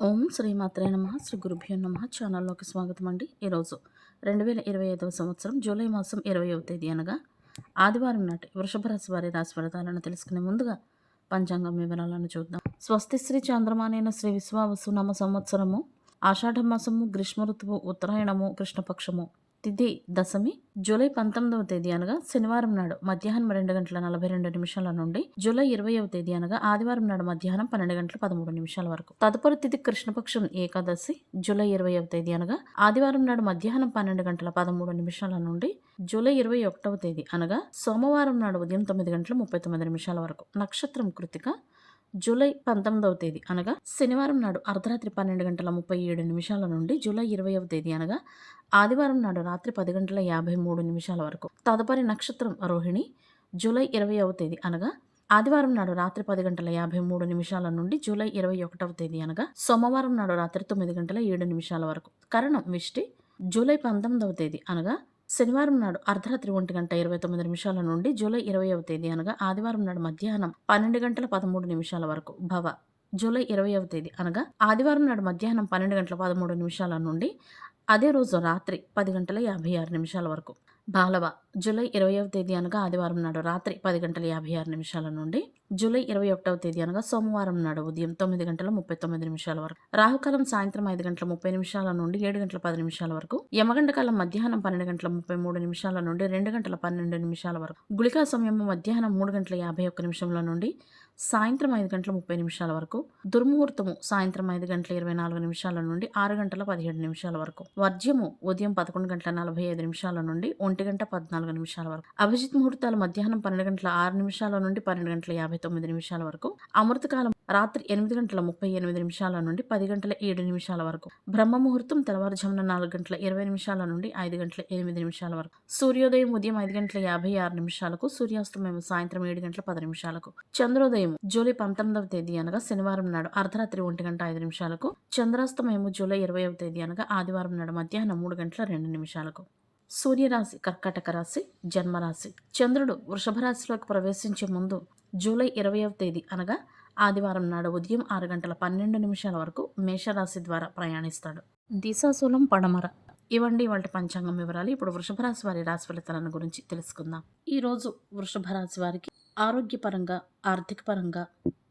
ఓం శ్రీమాత్రే నమ శ్రీ గురుభ్యో నమ. ఛానల్లోకి స్వాగతం అండి. ఈరోజు రెండు వేల ఇరవై ఐదవ సంవత్సరం జూలై మాసం ఇరవైవ తేదీ అనగా ఆదివారం నాటి వృషభ రాశి వారి రాశి ఫలితాలను తెలుసుకునే ముందుగా పంచాంగం వివరాలను చూద్దాం. స్వస్తి శ్రీ చంద్రమానైన శ్రీ విశ్వావసు నమ సంవత్సరము ఆషాఢ మాసము గ్రీష్మ ఋతువు ఉత్తరాయణము కృష్ణపక్షము తిథి దశమి జూలై పంతొమ్మిదవ తేదీ అనగా శనివారం నాడు మధ్యాహ్నం రెండు గంటల నలభై రెండు నిమిషాల నుండి జూలై ఇరవైవ తేదీ అనగా ఆదివారం నాడు మధ్యాహ్నం పన్నెండు గంటల పదమూడు నిమిషాల వరకు. తదుపరి తిథి కృష్ణపక్షం ఏకాదశి జూలై ఇరవైవ తేదీ అనగా ఆదివారం నాడు మధ్యాహ్నం పన్నెండు గంటల పదమూడు నిమిషాల నుండి జూలై ఇరవై ఒకటవ తేదీ అనగా సోమవారం నాడు ఉదయం తొమ్మిది గంటల ముప్పై తొమ్మిది నిమిషాల వరకు. నక్షత్రం కృతిక జూలై పంతొమ్మిదవ తేదీ అనగా శనివారం నాడు అర్ధరాత్రి పన్నెండు గంటల ముప్పై ఏడు నిమిషాల నుండి జూలై ఇరవైవ తేదీ అనగా ఆదివారం నాడు రాత్రి పది గంటల యాభై మూడు నిమిషాల వరకు. తదుపరి నక్షత్రం రోహిణి జూలై ఇరవైవ తేదీ అనగా ఆదివారం నాడు రాత్రి పది గంటల యాభై మూడు నిమిషాల నుండి జూలై ఇరవై ఒకటవ తేదీ అనగా సోమవారం నాడు రాత్రి తొమ్మిది గంటల ఏడు నిమిషాల వరకు. కరణం విష్టి జూలై పంతొమ్మిదవ తేదీ అనగా శనివారం నాడు అర్ధరాత్రి ఒంటి గంట ఇరవై తొమ్మిది నిమిషాల నుండి జూలై ఇరవైవ తేదీ అనగా ఆదివారం నాడు మధ్యాహ్నం పన్నెండు గంటల పదమూడు నిమిషాల వరకు భవ. జూలై ఇరవైవ తేదీ అనగా ఆదివారం నాడు మధ్యాహ్నం పన్నెండు గంటల పదమూడు నిమిషాల నుండి అదే రోజు రాత్రి పది గంటల యాభై ఆరు నిమిషాల వరకు. బాలవ జూలై ఇరవైవ తేదీ అనగా ఆదివారం నాడు రాత్రి పది గంటల యాభై ఆరు నిమిషాల నుండి జూలై ఇరవై ఒకటవ తేదీ అనగా సోమవారం నాడు ఉదయం తొమ్మిది గంటల ముప్పై తొమ్మిది నిమిషాల వరకు. రాహుకాలం సాయంత్రం ఐదు గంటల ముప్పై నిమిషాల నుండి ఏడు గంటల పది నిమిషాల వరకు. యమగండ కాలం మధ్యాహ్నం పన్నెండు గంటల ముప్పై మూడు నిమిషాల నుండి రెండు గంటల పన్నెండు నిమిషాల వరకు. గుళికా సమయం మధ్యాహ్నం మూడు గంటల యాభై ఒక్క నిమిషంల నుండి సాయంత్రం ఐదు గంటల ముప్పై నిమిషాల వరకు దుర్ముహూర్తము సాయంత్రం ఐదు గంటల ఇరవై నాలుగు నిమిషాల నుండి ఆరు గంటల పదిహేడు నిమిషాల వరకు వర్జ్యము ఉదయం పదకొండు గంటల నలభై ఐదు నిమిషాల నుండి ఒంటి గంట పద్నాలుగు నిమిషాల వరకు అభిజిత్ ముహూర్తాలు మధ్యాహ్నం పన్నెండు గంటల ఆరు నిమిషాల నుండి పన్నెండు గంటల యాభై తొమ్మిది నిమిషాల వరకు అమృతకాలం రాత్రి ఎనిమిది గంటల ముప్పై ఎనిమిది నిమిషాల నుండి పది గంటల ఏడు నిమిషాల వరకు. బ్రహ్మ ముహూర్తం తెల్లవారుజామున నాలుగు గంటల ఇరవై నిమిషాల నుండి ఐదు గంటల ఎనిమిది నిమిషాల వరకు. సూర్యోదయం ఉదయం ఐదు గంటల యాభై ఆరు నిమిషాలకు సూర్యాస్తమయం సాయంత్రం ఏడు గంటల పది నిమిషాలకు. చంద్రోదయం జూలై పంతొమ్మిదవ తేదీ అనగా శనివారం నాడు అర్ధరాత్రి ఒంటి గంట ఐదు నిమిషాలకు చంద్రాస్తమయం జూలై ఇరవైవ తేదీ అనగా ఆదివారం నాడు మధ్యాహ్నం మూడు గంటల రెండు నిమిషాలకు. సూర్యరాశి కర్కాటక రాశి జన్మరాశి. చంద్రుడు వృషభ రాశిలోకి ప్రవేశించే ముందు జూలై ఇరవైవ తేదీ అనగా ఆదివారం నాడు ఉదయం ఆరు గంటల పన్నెండు నిమిషాల వరకు మేషరాశి ద్వారా ప్రయాణిస్తాడు. దిశాశూలం పడమర. ఇవ్వండి వాటి పంచాంగం వివరాలు. ఇప్పుడు వృషభ రాశి వారి రాశి ఫలితాలను గురించి తెలుసుకుందాం. ఈరోజు వృషభ రాశి వారికి ఆరోగ్యపరంగా ఆర్థిక పరంగా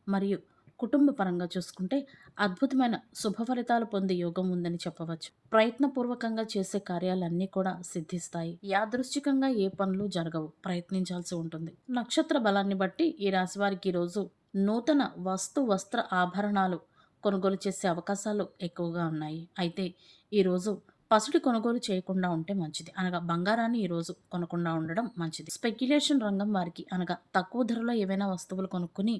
మరియు కుటుంబ పరంగా చూసుకుంటే అద్భుతమైన శుభ ఫలితాలు పొందే యోగం ఉందని చెప్పవచ్చు. ప్రయత్నపూర్వకంగా చేసే కార్యాలన్నీ కూడా సిద్ధిస్తాయి. యాదృశ్చికంగా ఏ పనులు జరగవు. ప్రయత్నించాల్సి ఉంటుంది. నక్షత్ర బలాన్ని బట్టి ఈ రాశి వారికి ఈరోజు నూతన వస్తు వస్త్ర ఆభరణాలు కొనుగోలు చేసే అవకాశాలు ఎక్కువగా ఉన్నాయి. అయితే ఈరోజు పసుడి కొనుగోలు చేయకుండా ఉంటే మంచిది. అనగా బంగారాన్ని ఈరోజు కొనకుండా ఉండడం మంచిది. స్పెక్యులేషన్ రంగం వారికి అనగా తక్కువ ధరలో ఏవైనా వస్తువులు కొనుక్కుని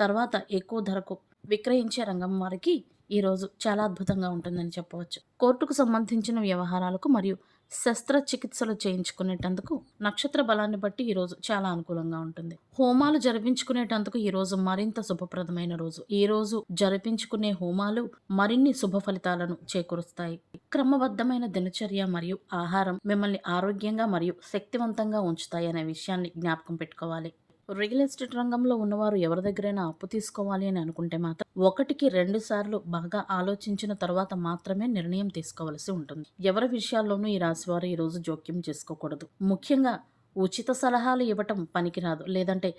తర్వాత ఎక్కువ ధరకు విక్రయించే రంగం వారికి ఈరోజు చాలా అద్భుతంగా ఉంటుందని చెప్పవచ్చు. కోర్టుకు సంబంధించిన వ్యవహారాలకు మరియు శస్త్రచికిత్సలు చేయించుకునేటందుకు నక్షత్ర బలాన్ని బట్టి ఈరోజు చాలా అనుకూలంగా ఉంటుంది. హోమాలు జరిపించుకునేటందుకు ఈరోజు మరింత శుభప్రదమైన రోజు. ఈ రోజు జరిపించుకునే హోమాలు మరిన్ని శుభ ఫలితాలను చేకూరుస్తాయి. క్రమబద్ధమైన దినచర్య మరియు ఆహారం మిమ్మల్ని ఆరోగ్యంగా మరియు శక్తివంతంగా ఉంచుతాయి అనే విషయాన్ని జ్ఞాపకం పెట్టుకోవాలి. రియల్ ఎస్టేట్ రంగంలో ఉన్నవారు ఎవరి దగ్గరైనా అప్పు తీసుకోవాలి అని అనుకుంటే మాత్రం ఒకటికి రెండు సార్లు బాగా ఆలోచించిన తర్వాత మాత్రమే నిర్ణయం తీసుకోవాల్సి ఉంటుంది. ఎవరి విషయాల్లోనూ ఈ రాశివారు ఈరోజు జోక్యం చేసుకోకూడదు. ముఖ్యంగా ఉచిత సలహాలు ఇవ్వటం పనికిరాదు. లేదంటే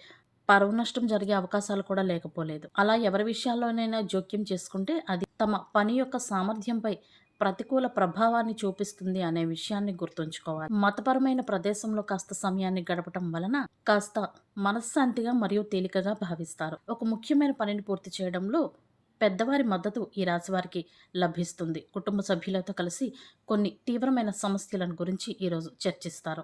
పరువు నష్టం జరిగే అవకాశాలు కూడా లేకపోలేదు. అలా ఎవరి విషయాల్లోనైనా జోక్యం చేసుకుంటే అది తమ పని యొక్క సామర్థ్యంపై ప్రతికూల ప్రభావాన్ని చూపిస్తుంది అనే విషయాన్ని గుర్తుంచుకోవాలి. మతపరమైన ప్రదేశంలో కాస్త సమయాన్ని గడపటం వలన కాస్త మనశ్శాంతిగా మరియు తేలికగా భావిస్తారు. ఒక ముఖ్యమైన పనిని పూర్తి చేయడంలో పెద్దవారి మద్దతు ఈ రాశివారికి లభిస్తుంది. కుటుంబ సభ్యులతో కలిసి కొన్ని తీవ్రమైన సమస్యలను గురించి ఈరోజు చర్చిస్తారు.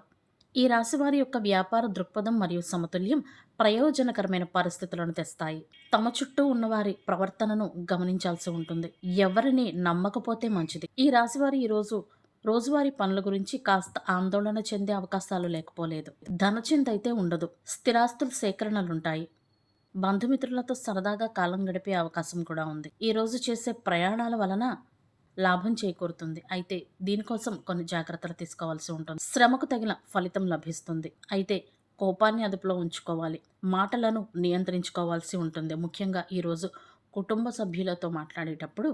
ఈ రాశివారి యొక్క వ్యాపార దృక్పథం మరియు సమతుల్యం ప్రయోజనకరమైన పరిస్థితులను తెస్తాయి. తమ చుట్టూ ఉన్నవారి ప్రవర్తనను గమనించాల్సి ఉంటుంది. ఎవరిని నమ్మకపోతే మంచిది. ఈ రాశివారి ఈరోజు రోజువారీ పనుల గురించి కాస్త ఆందోళన చెందే అవకాశాలు లేకపోలేదు. ధనచింత అయితే ఉండదు. స్థిరాస్తుల సేకరణలుంటాయి. బంధుమిత్రులతో సరదాగా కాలం గడిపే అవకాశం కూడా ఉంది. ఈరోజు చేసే ప్రయాణాల వలన లాభం చేకూరుతుంది. అయితే దీనికోసం కొన్ని జాగ్రత్తలు తీసుకోవాల్సి ఉంటుంది. శ్రమకు తగిన ఫలితం లభిస్తుంది. అయితే కోపాన్ని అదుపులో ఉంచుకోవాలి. మాటలను నియంత్రించుకోవాల్సి ఉంటుంది. ముఖ్యంగా ఈరోజు కుటుంబ సభ్యులతో మాట్లాడేటప్పుడు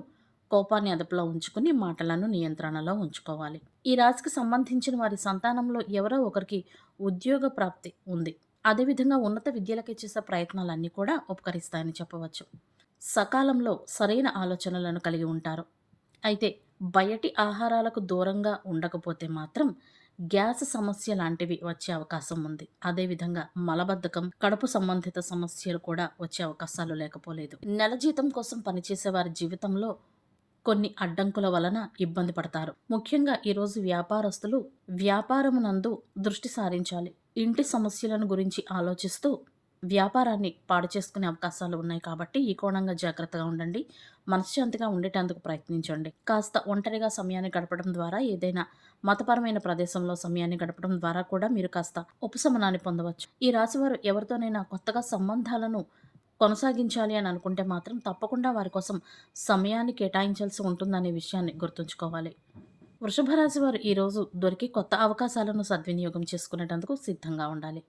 కోపాన్ని అదుపులో ఉంచుకుని మాటలను నియంత్రణలో ఉంచుకోవాలి. ఈ రాశికి సంబంధించిన వారి సంతానంలో ఎవరో ఒకరికి ఉద్యోగ ప్రాప్తి ఉంది. అదేవిధంగా ఉన్నత విద్యలకి చేసే ప్రయత్నాలన్నీ కూడా ఉపకరిస్తాయని చెప్పవచ్చు. సకాలంలో సరైన ఆలోచనలను కలిగి ఉంటారు. అయితే బయటి ఆహారాలకు దూరంగా ఉండకపోతే మాత్రం గ్యాస్ సమస్య లాంటివి వచ్చే అవకాశం ఉంది. అదేవిధంగా మలబద్ధకం కడుపు సంబంధిత సమస్యలు కూడా వచ్చే అవకాశాలు లేకపోలేదు. నెల జీతం కోసం పనిచేసే వారి జీవితంలో కొన్ని అడ్డంకుల వలన ఇబ్బంది పడతారు. ముఖ్యంగా ఈరోజు వ్యాపారస్తులు వ్యాపారమునందు దృష్టి సారించాలి. ఇంటి సమస్యలను గురించి ఆలోచిస్తూ వ్యాపారాన్ని పాడు చేసుకునే అవకాశాలు ఉన్నాయి కాబట్టి ఈ కోణంగా జాగ్రత్తగా ఉండండి. మనశ్శాంతిగా ఉండేటందుకు ప్రయత్నించండి. కాస్త ఒంటరిగా సమయాన్ని గడపడం ద్వారా ఏదైనా మతపరమైన ప్రదేశంలో సమయాన్ని గడపడం ద్వారా కూడా మీరు కాస్త ఉపశమనాన్ని పొందవచ్చు. ఈ రాశివారు ఎవరితోనైనా కొత్తగా సంబంధాలను కొనసాగించాలి అని అనుకుంటే మాత్రం తప్పకుండా వారి కోసం సమయాన్ని కేటాయించాల్సి ఉంటుందనే విషయాన్ని గుర్తుంచుకోవాలి. వృషభ రాశి వారు ఈరోజు దొరికి కొత్త అవకాశాలను సద్వినియోగం చేసుకునేటందుకు సిద్ధంగా ఉండాలి.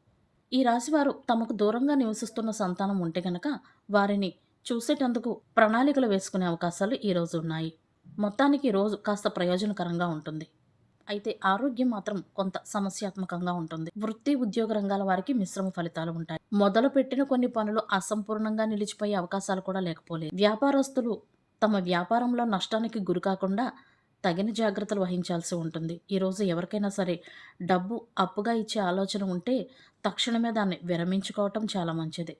ఈ రాశివారు తమకు దూరంగా నివసిస్తున్న సంతానం ఉంటే గనక వారిని చూసేటందుకు ప్రణాళికలు వేసుకునే అవకాశాలు ఈరోజు ఉన్నాయి. మొత్తానికి రోజు కాస్త ప్రయోజనకరంగా ఉంటుంది. అయితే ఆరోగ్యం మాత్రం కొంత సమస్యాత్మకంగా ఉంటుంది. వృత్తి ఉద్యోగ రంగాల వారికి మిశ్రమ ఫలితాలు ఉంటాయి. మొదలు పెట్టిన కొన్ని పనులు అసంపూర్ణంగా నిలిచిపోయే అవకాశాలు కూడా లేకపోలేదు. వ్యాపారస్తులు తమ వ్యాపారంలో నష్టానికి గురి కాకుండా తగిన జాగ్రత్తలు వహించాల్సి ఉంటుంది. ఈరోజు ఎవరికైనా సరే డబ్బు అప్పుగా ఇచ్చే ఆలోచన ఉంటే తక్షణమే దాన్ని విరమించుకోవటం చాలా మంచిది.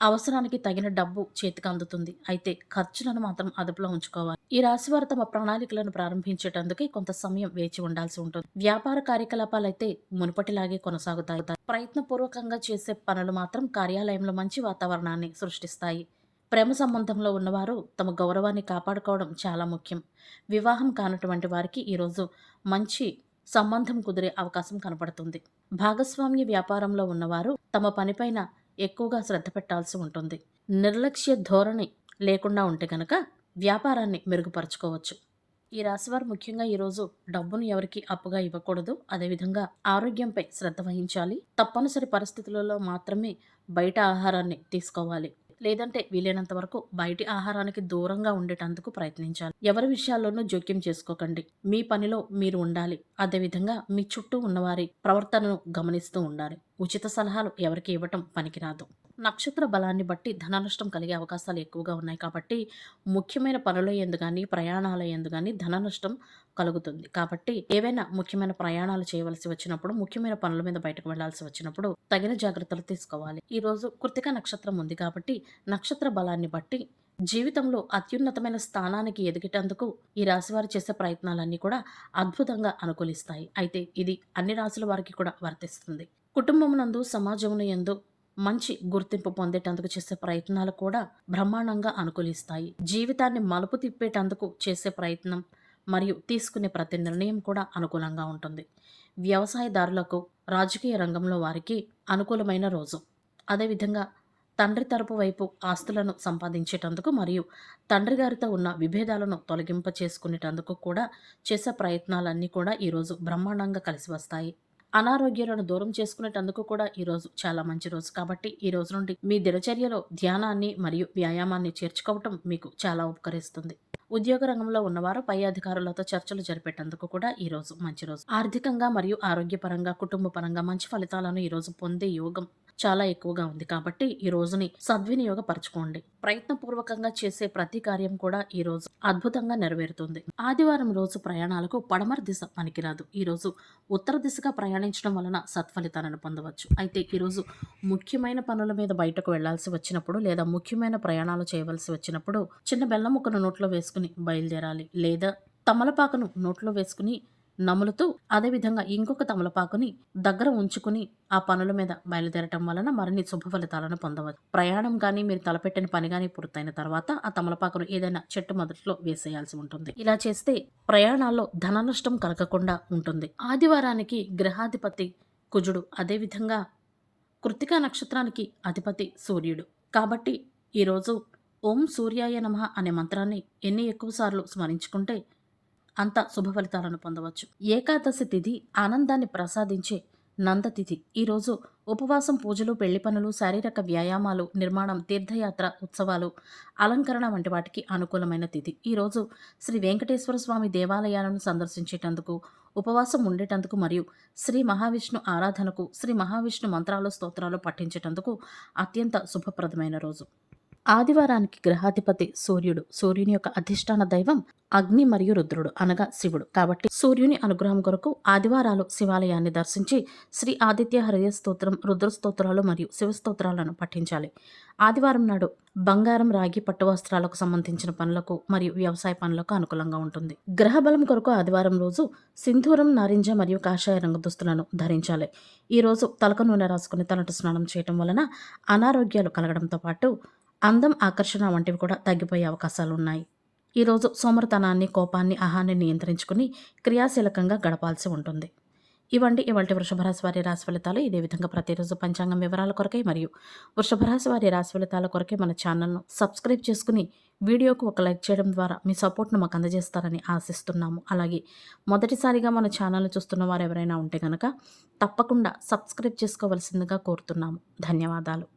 అవసరానికి తగిన డబ్బు చేతికి అందుతుంది. అయితే ఖర్చులను మాత్రం అదుపులో ఉంచుకోవాలి. ఈ రాశివారు తమ ప్రణాళికలను ప్రారంభించేటందుకే కొంత సమయం వేచి ఉండాల్సి ఉంటుంది. వ్యాపార కార్యకలాపాలు అయితే మునుపటిలాగే కొనసాగుతాయి. ప్రయత్నపూర్వకంగా చేసే పనులు మాత్రం కార్యాలయంలో మంచి వాతావరణాన్ని సృష్టిస్తాయి. ప్రేమ సంబంధంలో ఉన్నవారు తమ గౌరవాన్ని కాపాడుకోవడం చాలా ముఖ్యం. వివాహం కానటువంటి వారికి ఈరోజు మంచి సంబంధం కుదిరే అవకాశం కనపడుతుంది. భాగస్వామ్య వ్యాపారంలో ఉన్నవారు తమ పనిపైన ఎక్కువగా శ్రద్ధ పెట్టాల్సి ఉంటుంది. నిర్లక్ష్య ధోరణి లేకుండా ఉంటే కనుక వ్యాపారాన్ని మెరుగుపరచుకోవచ్చు. ఈ రాశివారు ముఖ్యంగా ఈరోజు డబ్బును ఎవరికి అప్పుగా ఇవ్వకూడదు. అదేవిధంగా ఆరోగ్యంపై శ్రద్ధ వహించాలి. తప్పనిసరి పరిస్థితులలో మాత్రమే బయట ఆహారాన్ని తీసుకోవాలి. లేదంటే వీలైనంత వరకు బయటి ఆహారానికి దూరంగా ఉండేటందుకు ప్రయత్నించాలి. ఎవరి విషయాల్లోనూ జోక్యం చేసుకోకండి. మీ పనిలో మీరు ఉండాలి. అదేవిధంగా మీ చుట్టూ ఉన్నవారి ప్రవర్తనను గమనిస్తూ ఉండాలి. ఉచిత సలహాలు ఎవరికి ఇవ్వటం పనికిరాదు. నక్షత్ర బలాన్ని బట్టి ధన నష్టం కలిగే అవకాశాలు ఎక్కువగా ఉన్నాయి కాబట్టి ముఖ్యమైన పనుల ఎందు కానీ ప్రయాణాల ఎందు కానీ ధన నష్టం కలుగుతుంది. కాబట్టి ఏవైనా ముఖ్యమైన ప్రయాణాలు చేయవలసి వచ్చినప్పుడు ముఖ్యమైన పనుల మీద బయటకు వెళ్ళాల్సి వచ్చినప్పుడు తగిన జాగ్రత్తలు తీసుకోవాలి. ఈ రోజు కృతిక నక్షత్రం ఉంది కాబట్టి నక్షత్ర బలాన్ని బట్టి జీవితంలో అత్యున్నతమైన స్థానానికి ఎదిగేటందుకు ఈ రాశి వారు చేసే ప్రయత్నాలన్నీ కూడా అద్భుతంగా అనుకూలిస్తాయి. అయితే ఇది అన్ని రాశుల వారికి కూడా వర్తిస్తుంది. కుటుంబం నందు సమాజం ఎందు మంచి గుర్తింపు పొందేటందుకు చేసే ప్రయత్నాలు కూడా బ్రహ్మాండంగా అనుకూలిస్తాయి. జీవితాన్ని మలుపు తిప్పేటందుకు చేసే ప్రయత్నం మరియు తీసుకునే ప్రతి నిర్ణయం కూడా అనుకూలంగా ఉంటుంది. వ్యవసాయదారులకు రాజకీయ రంగంలో వారికి అనుకూలమైన రోజు. అదేవిధంగా తండ్రి తరపు వైపు ఆస్తులను సంపాదించేటందుకు మరియు తండ్రి గారితో ఉన్న విభేదాలను తొలగింప చేసుకునేటందుకు కూడా చేసే ప్రయత్నాలన్నీ కూడా ఈరోజు బ్రహ్మాండంగా కలిసి వస్తాయి. అనారోగ్యాలను దూరం చేసుకునేటందుకు కూడా ఈరోజు చాలా మంచి రోజు. కాబట్టి ఈ రోజు నుండి మీ దినచర్యలో ధ్యానాన్ని మరియు వ్యాయామాన్ని చేర్చుకోవటం మీకు చాలా ఉపకరిస్తుంది. ఉద్యోగ రంగంలో ఉన్నవారు పై అధికారులతో చర్చలు జరిపేటందుకు కూడా ఈ రోజు మంచి రోజు. ఆర్థికంగా మరియు ఆరోగ్యపరంగా కుటుంబ పరంగా మంచి ఫలితాలను ఈ రోజు పొందే యోగం చాలా ఎక్కువగా ఉంది. కాబట్టి ఈ రోజుని సద్వినియోగపరచుకోండి. ప్రయత్నపూర్వకంగా చేసే ప్రతి కార్యం కూడా ఈ రోజు అద్భుతంగా నెరవేరుతుంది. ఆదివారం రోజు ప్రయాణాలకు పడమర దిశ పనికిరాదు. ఈ రోజు ఉత్తర దిశగా ప్రయాణించడం వలన సత్ఫలితాలను పొందవచ్చు. అయితే ఈరోజు ముఖ్యమైన పనుల మీద బయటకు వెళ్ళాల్సి వచ్చినప్పుడు లేదా ముఖ్యమైన ప్రయాణాలు చేయవలసి వచ్చినప్పుడు చిన్న బెల్లం ముక్కను నోట్లో వేసుకుని బయలుదేరాలి. లేదా తమలపాకును నోట్లో వేసుకుని నములుతూ అదేవిధంగా ఇంకొక తమలపాకుని దగ్గర ఉంచుకుని ఆ పనుల మీద బయలుదేరటం వలన మరిన్ని శుభ ఫలితాలను పొందవచ్చు. ప్రయాణం కానీ మీరు తలపెట్టిన పని కానీ పూర్తయిన తర్వాత ఆ తమలపాకును ఏదైనా చెట్టు మొదట్లో వేసేయాల్సి ఉంటుంది. ఇలా చేస్తే ప్రయాణాల్లో ధన నష్టం కలగకుండా ఉంటుంది. ఆదివారానికి గ్రహాధిపతి కుజుడు అదేవిధంగా కృతికా నక్షత్రానికి అధిపతి సూర్యుడు. కాబట్టి ఈరోజు ఓం సూర్యాయ నమ అనే మంత్రాన్ని ఎన్ని ఎక్కువసార్లు స్మరించుకుంటే అంత శుభ ఫలితాలను పొందవచ్చు. ఏకాదశి తిథి ఆనందాన్ని ప్రసాదించే నందతిథి. ఈరోజు ఉపవాసం పూజలు పెళ్ళి పనులు శారీరక వ్యాయామాలు నిర్మాణం తీర్థయాత్ర ఉత్సవాలు అలంకరణ వంటి వాటికి అనుకూలమైన తిథి. ఈరోజు శ్రీ వెంకటేశ్వర స్వామి దేవాలయాలను సందర్శించేటందుకు ఉపవాసం ఉండేటందుకు మరియు శ్రీ మహావిష్ణు ఆరాధనకు శ్రీ మహావిష్ణు మంత్రాలు స్తోత్రాలు పఠించేటందుకు అత్యంత శుభప్రదమైన రోజు. ఆదివారానికి గ్రహాధిపతి సూర్యుడు. సూర్యుని యొక్క అధిష్టాన దైవం అగ్ని మరియు రుద్రుడు అనగా శివుడు. కాబట్టి సూర్యుని అనుగ్రహం కొరకు ఆదివారాలు శివాలయాన్ని దర్శించి శ్రీ ఆదిత్య హృదయ స్తోత్రం రుద్ర స్తోత్రాలు మరియు శివ స్తోత్రాలను పఠించాలి. ఆదివారం నాడు బంగారం రాగి పట్టు వస్త్రాలకు సంబంధించిన పనులకు మరియు వ్యవసాయ పనులకు అనుకూలంగా ఉంటుంది. గ్రహ బలం కొరకు ఆదివారం రోజు సింధూరం నారింజ మరియు కాషాయ రంగు దుస్తులను ధరించాలి. ఈ రోజు తలక నూనె రాసుకుని తలటు స్నానం చేయటం వలన అనారోగ్యాలు కలగడంతో పాటు అందం ఆకర్షణ వంటివి కూడా తగ్గిపోయే అవకాశాలు ఉన్నాయి ఈరోజు సోమరతనాన్ని కోపాన్ని అహాన్ని నియంత్రించుకుని క్రియాశీలకంగా గడపాల్సి ఉంటుంది. ఇవండి ఇవాళ వృషభ రాశి వారి రాశి ఫలితాలు ఇదే విధంగా ప్రతిరోజు పంచాంగం వివరాల కొరకై మరియు వృషభ రాశి వారి రాశి ఫలితాల కొరకే మన ఛానల్ను సబ్స్క్రైబ్ చేసుకుని వీడియోకు ఒక లైక్ చేయడం ద్వారా మీ సపోర్ట్ను మాకు అందజేస్తారని ఆశిస్తున్నాము. అలాగే మొదటిసారిగా మన ఛానల్ను చూస్తున్న వారు ఎవరైనా ఉంటే కనుక తప్పకుండా సబ్స్క్రైబ్ చేసుకోవలసిందిగా కోరుతున్నాము. ధన్యవాదాలు.